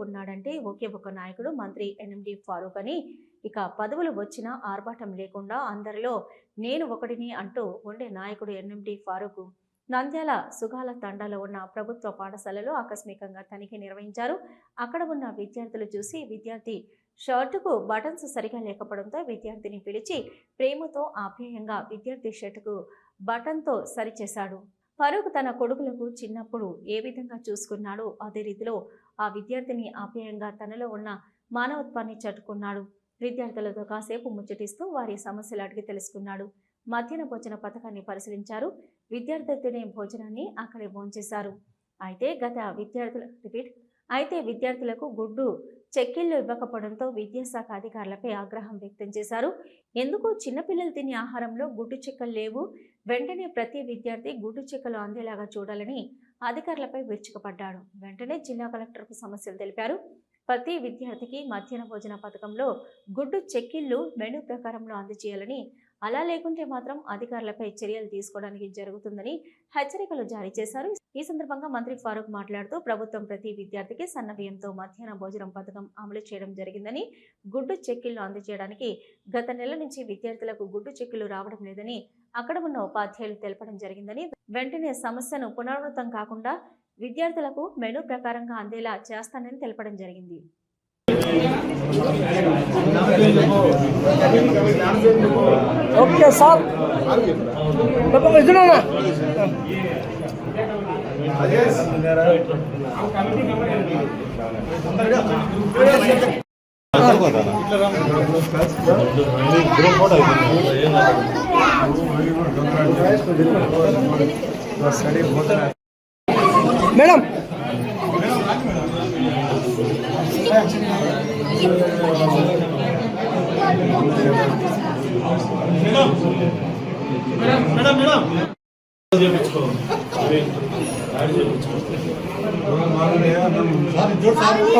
ఉన్నాడంటే ఒకే ఒక నాయకుడు మంత్రి ఎన్ఎండి ఫారూక్ అని. ఇక పదవులు వచ్చినా ఆర్భాటం లేకుండా అందరిలో నేను ఒకటిని అంటూ ఉండే నాయకుడు ఎన్ఎండి ఫారూక్ నంద్యాల సుగాల తండాలో ఉన్న ప్రభుత్వ పాఠశాలలో ఆకస్మికంగా తనిఖీ నిర్వహించారు. అక్కడ ఉన్న విద్యార్థులు చూసి విద్యార్థి షర్టుకు బటన్స్ సరిగా లేకపోవడంతో విద్యార్థిని పిలిచి ప్రేమతో ఆప్యాయంగా విద్యార్థి షర్టుకు బటన్తో సరిచేశాడు. ఫరూక్ తన కొడుకులకు చిన్నప్పుడు ఏ విధంగా చూసుకున్నాడో అదే రీతిలో ఆ విద్యార్థిని ఆప్యాయంగా తనలో ఉన్న మానవత్వాన్ని చట్టుకున్నాడు విద్యార్థులతో కాసేపు ముచ్చటిస్తూ వారి సమస్యలు అడిగి తెలుసుకున్నాడు. మధ్యాహ్న భోజన పథకాన్ని పరిశీలించారు. విద్యార్థులు తినే భోజనాన్ని అక్కడే భోంచేశారు. అయితే గత విద్యార్థుల రిపీట్ అయితే విద్యార్థులకు గుడ్డు చెక్కిళ్ళు ఇవ్వకపోవడంతో విద్యాశాఖ అధికారులపై ఆగ్రహం వ్యక్తం చేశారు. ఎందుకు చిన్నపిల్లలు తినే ఆహారంలో గుడ్డు చెక్కలు లేవు. వెంటనే ప్రతి విద్యార్థి గుడ్డు చెక్కలు అందేలాగా చూడాలని అధికారులపై విరుచుకుపడ్డాడు. వెంటనే జిల్లా కలెక్టర్కు సమస్యలు తెలిపారు. ప్రతి విద్యార్థికి మధ్యాహ్న భోజన పథకంలో గుడ్డు చెక్కిళ్ళు మెనూ ప్రకారంలో అందజేయాలని అలా లేకుంటే మాత్రం అధికారులపై చర్యలు తీసుకోవడానికి జరుగుతుందని హెచ్చరికలు జారీ చేశారు. ఈ సందర్భంగా మంత్రి ఫారూక్ మాట్లాడుతూ ప్రభుత్వం ప్రతి విద్యార్థికి సన్న బియ్యంతో మధ్యాహ్న భోజనం పథకం అమలు చేయడం జరిగిందని గుడ్డు చెక్కిళ్ళు అందజేయడానికి గత నెల నుంచి విద్యార్థులకు గుడ్డు చెక్కులు రావడం లేదని అక్కడ ఉన్న ఉపాధ్యాయులు తెలపడం జరిగిందని వెంటనే సమస్యను పునరావృతం కాకుండా విద్యార్థులకు మెనూ ప్రకారంగా అందేలా చేస్తానని తెలపడం జరిగింది. ఓకే సార్ ఇస్తున్నా మేడం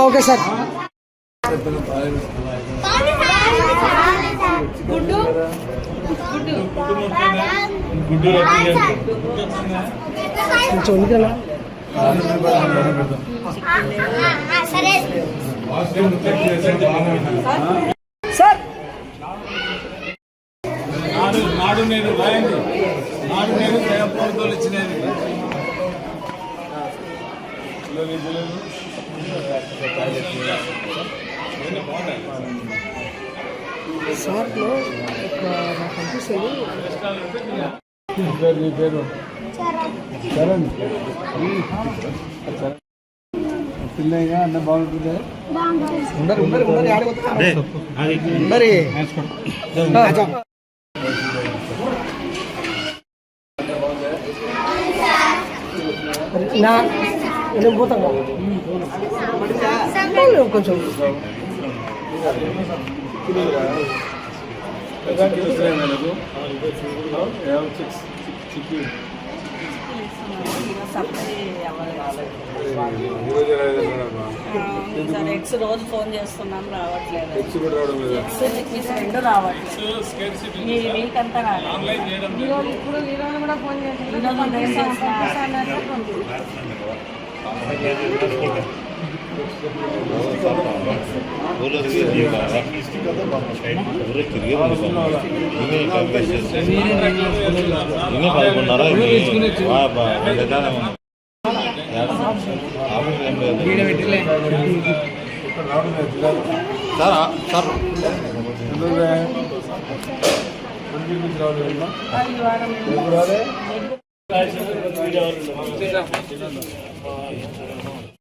ఓకే సార్. కొంచెం ఉందిరా సరే. సార్! నాడు నాడు నేను రాయండి. నాడు నేను ప్రభుత్వాలు ఇచ్చినది సార్ ఒక నాకు అనిపిస్తుంది. పేరు నీ పేరు? చరణ్. పిల్లగా అన్న బాగుంటుంది నా నేను పోతాను. కొంచెం. సార్ ఎక్స్ రోజు ఫోన్ చేస్తున్నాం రావట్లేదు ఎక్స్ చిక్కిస్ రెండు రావట్లేదు ఈ వీక్ అంతా రాలేదు ఈరోజు Burada kırıyor diyor bana. Burada kırıyor mu bana? Yine kavga edeceğiz. Yine bak bunlara yine. Vay be. Ne tane bana. Abi ben böyle. Yine bitirle. Sir sir Thank you.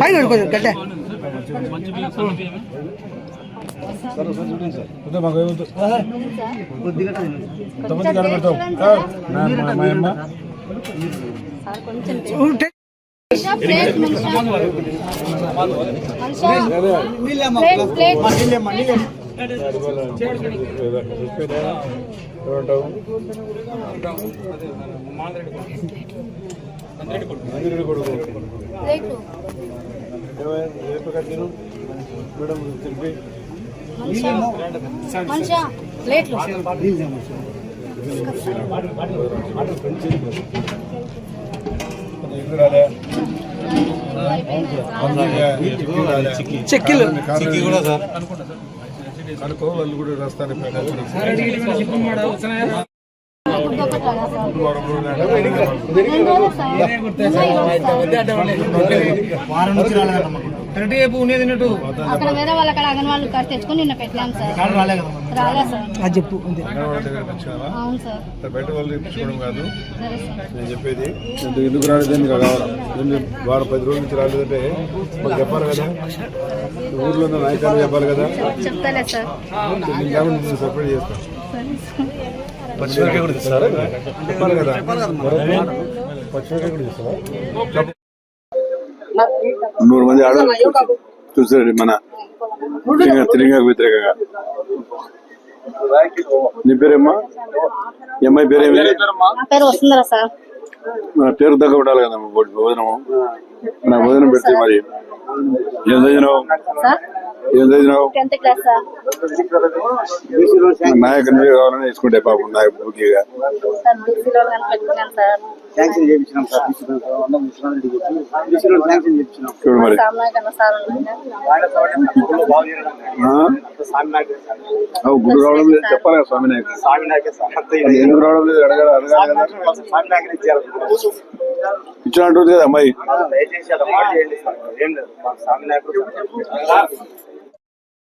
పైన కొంచెం గడ్డ ఎంతమంది కనబెడతావు మా అమ్మ. ప్లేట్ ప్లేట్ ఏమంటావు మందిరెడ్డి కొడుకు plate మంచిగా ప్లేట్లు చెక్కిలు. అనుకో వాళ్ళు కూడా రాస్తాను వారం నుంచి రాలేదన్నమాట. కరెక్ట్ చెప్పు ఉన్నది తిన్నట్టు అక్కడ వేరే వాళ్ళ అక్కడ అంగన్వాళ్ళు కట్ తెచ్చుకొని నిన్న పెట్టాం సార్. రాలే కదమ్మా రాలే సార్. అది చెప్పు అంతే. అవును సార్. బయట వాళ్ళు ఇప్పించుకోవడం కాదు. నేను చెప్పేది ఎందుకు ఎందుకు రాలేదని కావాలి? వారం పది రోజుల నుంచి రాలేదంటే మాకు చెప్పాలి కదా. ఊర్లో ఉన్న నాయకులు చెప్పాలి కదా. చెప్తాలే సార్. నేను సపరేట్ చేస్తాను చెప్పాలి కదా. పచ్చిమిరకాయ కూడా చేస్తావా నూరు మంది ఆడవాళ్ళు చూసారు మన తెలంగాణ వ్యతిరేకంగా. నీ పేరేమ్మా? ఈ అమ్మాయి పేరేమి పేరు వస్తుందరా సార్. నా పేరు దగ్గర ఉండాలి కదా భోజనము నా భోజనం పెడితే మరి ఏం చదివినావు? సార్? ఏం చదివినావు? Tenth class sir. నాయకు నువ్వే కావాలని వేసుకుంటే పాపం నాయకు బుకిగా శాంక్షన్ చేయించినాం సార్ బీసీలో శాంక్షన్ చేయించినాం చూడు మరి గుడి రావడం లేదు. చెప్పాలి కదా స్వామి నాయకు ఎందుకు రావడం లేదు? అడగాలి అడగాలి కదా ఇచ్చినట్టుంది కదా అమ్మాయి.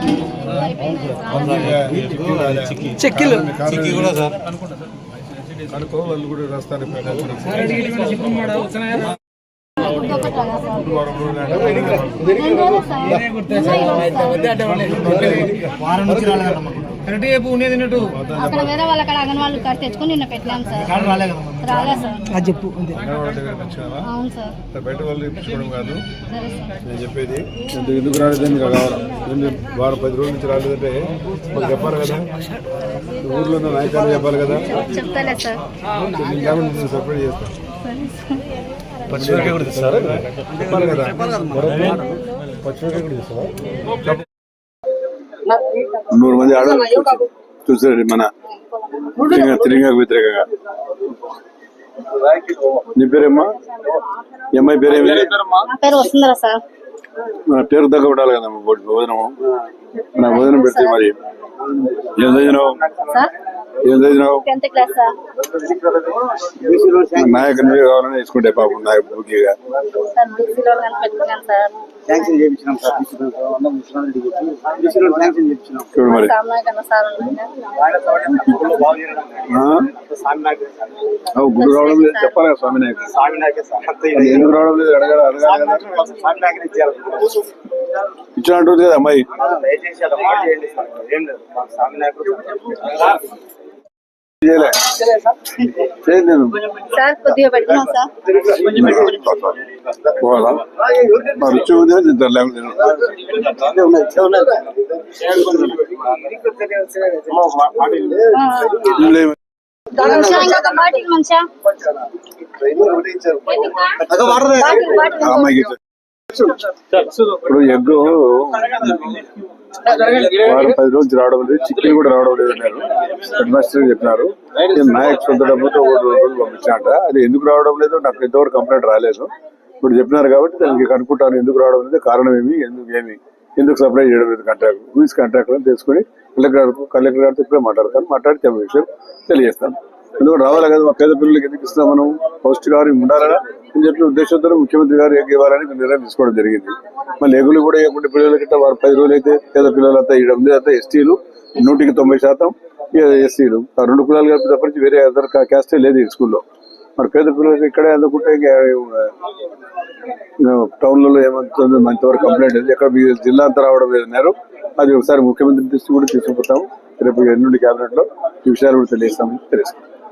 మంచిగా మంచిగా ప్లేట్లు చెక్కిలు అనుకో వాళ్ళు కూడా రాస్తారు సార్. వారం నుంచి రాలేదన్నమాట. కరెక్ట్ చెప్పు ఉన్నది తిన్నట్టు. అక్కడ వేరే వాళ్ళ అక్కడ అంగన్వాళ్ళు కట్ తెచ్చుకొని నిన్న పెట్టాం సార్. రాలే కదమ్మా రాలే సార్. అది చెప్పు అంతే. అవును సార్. బయట వాళ్ళు ఇప్పించుకోవడం కాదు. నేను చెప్పేది ఎందుకు ఎందుకు రాలేదని కావాలి వారం పది రోజుల నుంచి రాలేదంటే మాకు చెప్పాలి కదా. ఊర్లో ఉన్న నాయకులు చెప్పాలి కదా. చెప్తాలే సార్. సపరేట్ చేస్తాను పచ్చిమిరకాయ కూడా తీస్తారా చెప్పాలి కదా. పచ్చిమిరకాయ కూడా నూరు మంది ఆడవాళ్ళు చూసారు మన తెలంగాణ వ్యతిరేకంగా. నీ పేరేమ్మా? అమ్మాయి పేరేమి? నా పేరు వస్తుందరా సార్. నా పేరు దగ్గర ఉండాలి కదా భోజనము. నా భోజనం పెడితే మరి. ఏం చదివినావు? సార్? ఏం చదివినావు? నాయకు నువ్వే కావాలని వేసుకుంటే పాపం నాయకు బుకిగా శాంక్షన్ చేయించినాం సార్? శాంక్షన్ చేయించినాం? చూడు మరి. గుడి రావడం లేదు. చెప్పాలి కదా స్వామి నాయకు. ఎందుకు రావడం లేదు? అడగాలి అడగాలి కదా అమ్మాయి. సార్ కొద్దిగా పెట్టుకున్నాం సార్ పోవాలా మరి రుచి ఉంది అని తింటారు లేకపోతే తినరు. లేవు. మంచిగా ఇప్పుడు ఎగ్ వారం పది రోజులు రావడం లేదు చికెన్ కూడా రావడం లేదు అన్నారు. హెడ్ మాస్టర్ చెప్పినారు. నేను నాయక్ సొంత డబ్బుతో ఒక రెండు రోజులు పంపించాట అది ఎందుకు రావడం లేదు? నాకు ఇంతవరకు కంప్లైంట్ రాలేదు. ఇప్పుడు చెప్పినారు కాబట్టి దానికి కనుక్కుంటాను. ఎందుకు రావడం లేదు? కారణం ఏమి? ఎందుకు ఏమి? ఎందుకు సప్లై చేయడం లేదు కాంట్రాక్ట్ హూఇస్ కాంట్రాక్ట్ అని తెలుసుకుని కలెక్టర్ గారు కలెక్టర్ గారితో ఇప్పుడే మాట్లాడతాను. మాట్లాడి విషయం తెలియజేస్తాను. ఎందుకంటే రావాలి కదా మా పేద పిల్లలకి ఎందుకు ఇస్తాం మనం? పౌష్టికాహారం ఉండాలా? అని చెప్పిన ఉద్దేశంతో ముఖ్యమంత్రి గారు ఎగ్ ఇవ్వాలని నిర్ణయం తీసుకోవడం జరిగింది. మళ్ళీ ఎగులు కూడా ఇవ్వకుండా పిల్లలకి వారు పది రోజులు అయితే పేద పిల్లలంతా ఇవ్వడం ఉంది అంతా ఎస్టీలు నూటికి తొంభై శాతం ఎస్సీలు ఆ రెండు కులాలు కలిపి తప్పించి వేరే అదర్ క్యాస్టే లేదు ఈ స్కూల్లో. మరి పేద పిల్లలకి ఇక్కడే అందుకుంటే టౌన్లలో ఏమంటుంది మంతవరకు కంప్లైంట్ ఉంది ఎక్కడ మీ జిల్లా అంతా రావడం లేదన్నారు అది ఒకసారి ముఖ్యమంత్రి దృష్టి కూడా తీసుకుపోతాము. రేపు ఎల్లుండి క్యాబినెట్లో ఈ విషయాలు కూడా తెలియస్తాము తెలుసుకుంటాం